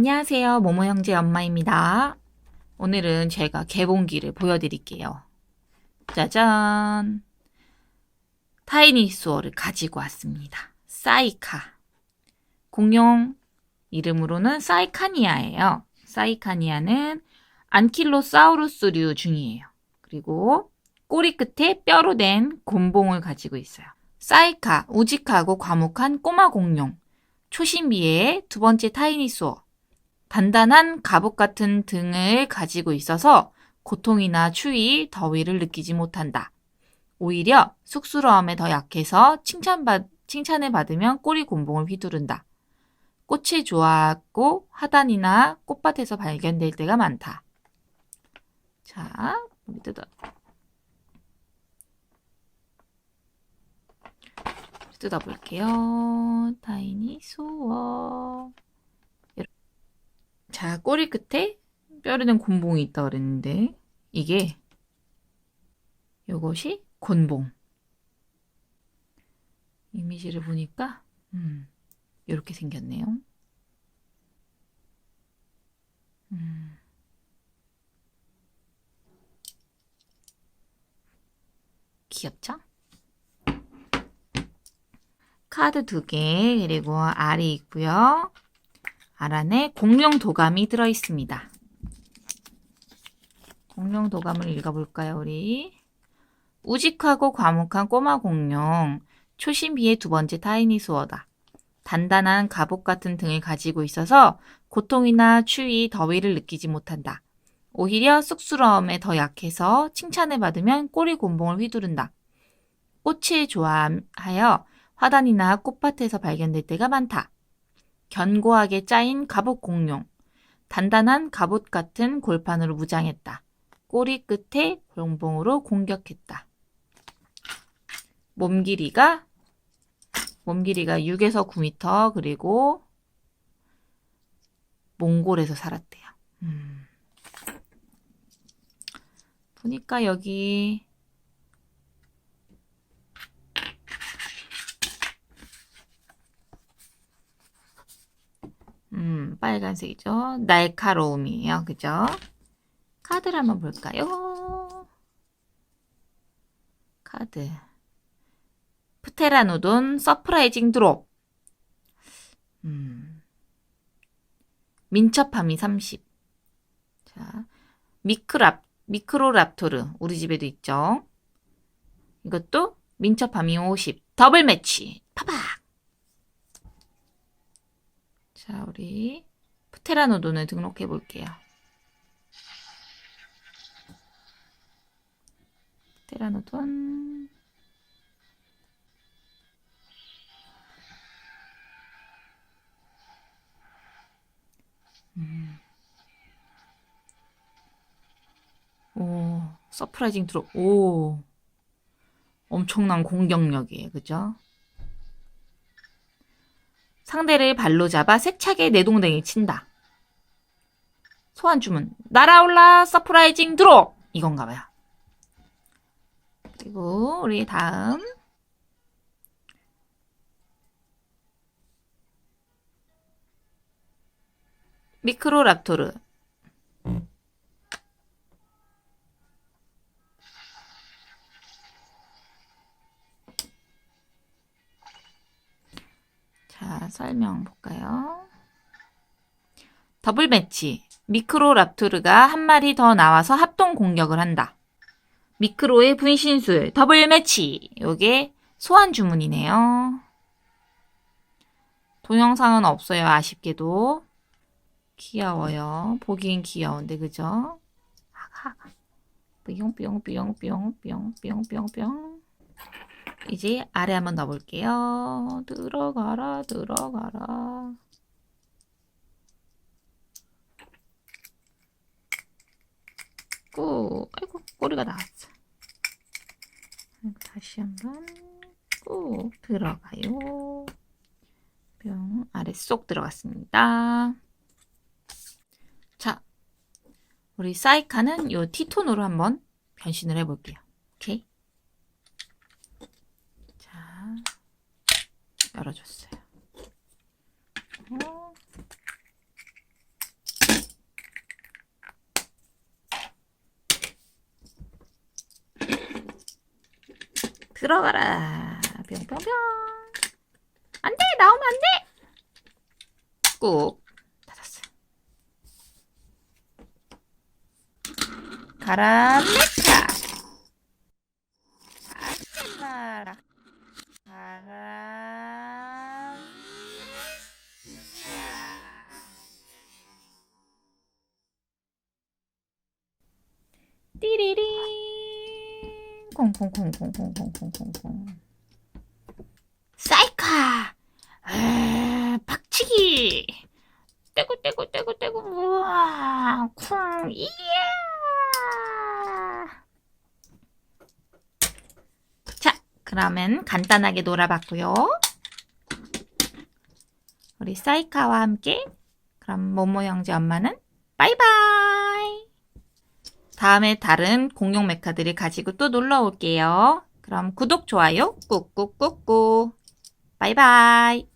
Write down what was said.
안녕하세요. 모모 형제 엄마입니다. 오늘은 제가 개봉기를 보여드릴게요. 짜잔! 타이니소어를 가지고 왔습니다. 사이카. 공룡 이름으로는 사이카니아예요. 사이카니아는 안킬로사우루스류 중이에요. 그리고 꼬리 끝에 뼈로 된 곤봉을 가지고 있어요. 사이카, 우직하고 과묵한 꼬마 공룡. 초신비의 두 번째 타이니소어. 단단한 갑옷 같은 등을 가지고 있어서 고통이나 추위, 더위를 느끼지 못한다. 오히려 쑥스러움에 더 약해서 칭찬받, 칭찬을 받으면 꼬리 곤봉을 휘두른다. 꽃을 좋아하고 하단이나 꽃밭에서 발견될 때가 많다. 자, 우리 뜯어. 뜯어볼게요. 타이니 소어. 자, 꼬리 끝에 뼈르는 곤봉이 있다 그랬는데 이게 요것이 곤봉. 이미지를 보니까 음, 이렇게 생겼네요. 음. 귀엽죠? 카드 두 개, 그리고 알이 있고요. 알 안에 공룡 도감이 들어 있습니다. 공룡 도감을 읽어볼까요, 우리? 우직하고 과묵한 꼬마 공룡, 초신비의 두 번째 타이니소어다. 단단한 갑옷 같은 등을 가지고 있어서 고통이나 추위, 더위를 느끼지 못한다. 오히려 쑥스러움에 더 약해서 칭찬을 받으면 꼬리 곤봉을 휘두른다. 꽃을 좋아하여 화단이나 꽃밭에서 발견될 때가 많다. 견고하게 짜인 갑옷 공룡. 단단한 갑옷 같은 골판으로 무장했다. 꼬리 끝에 곤봉으로 공격했다. 몸 길이가 몸 길이가 6에서 9m 그리고 몽골에서 살았대요. 음. 보니까 여기 음, 빨간색이죠. 날카로움이에요. 그죠? 카드를 한번 볼까요? 카드. 프테라노돈 서프라이징 드롭. 음. 민첩함이 30. 자, 미크랍, 미크로랍토르. 우리 집에도 있죠. 이것도 민첩함이 50. 더블 매치. 파박. 자, 우리 프테라노돈을 등록해 볼게요. 프테라노돈. 음. 오, 서프라이징 드롭. 오. 엄청난 공격력이에요. 그죠? 상대를 발로 잡아 세차게 내동댕이 친다. 소환 주문. 날아올라 서프라이징 드롭! 이건가 봐요. 그리고 우리 다음. 미크로랍토르. 자, 설명 볼까요? 더블 매치. 미크로랍토르가 한 마리 더 나와서 합동 공격을 한다. 미크로의 분신술 더블 매치. 요게 소환 주문이네요. 동영상은 없어요. 아쉽게도. 귀여워요. 보기엔 귀여운데 그죠? 뿅뿅뿅뿅뿅뿅뿅뿅뿅 이제 아래 한번 넣어볼게요. 들어가라 들어가라. 꾹 아이고 꼬리가 나왔어. 다시 한번 꾹 들어가요. 뿅 아래 쏙 들어갔습니다. 자, 우리 사이카는 요 티톤으로 한번 변신을 해볼게요. 오케이. 열어줬어요. 들어가라. 뿅뿅뿅. 안 돼! 나오면 안 돼! 꾹. 닫았어. 가라, 넷! 띠리리. 콩콩콩콩콩콩콩콩콩. 사이카. 에, 박치기. 떼고 떼고 떼고 떼고 우와 쿵. 이야. 자 그러면 간단하게 놀아봤고요. 우리 사이카와 함께 그럼 모모 형제 엄마는 바이바이 다음에 다른 공룡 메카들을 가지고 또 놀러 올게요. 그럼 구독, 좋아요 꾹꾹꾹꾹. 바이바이.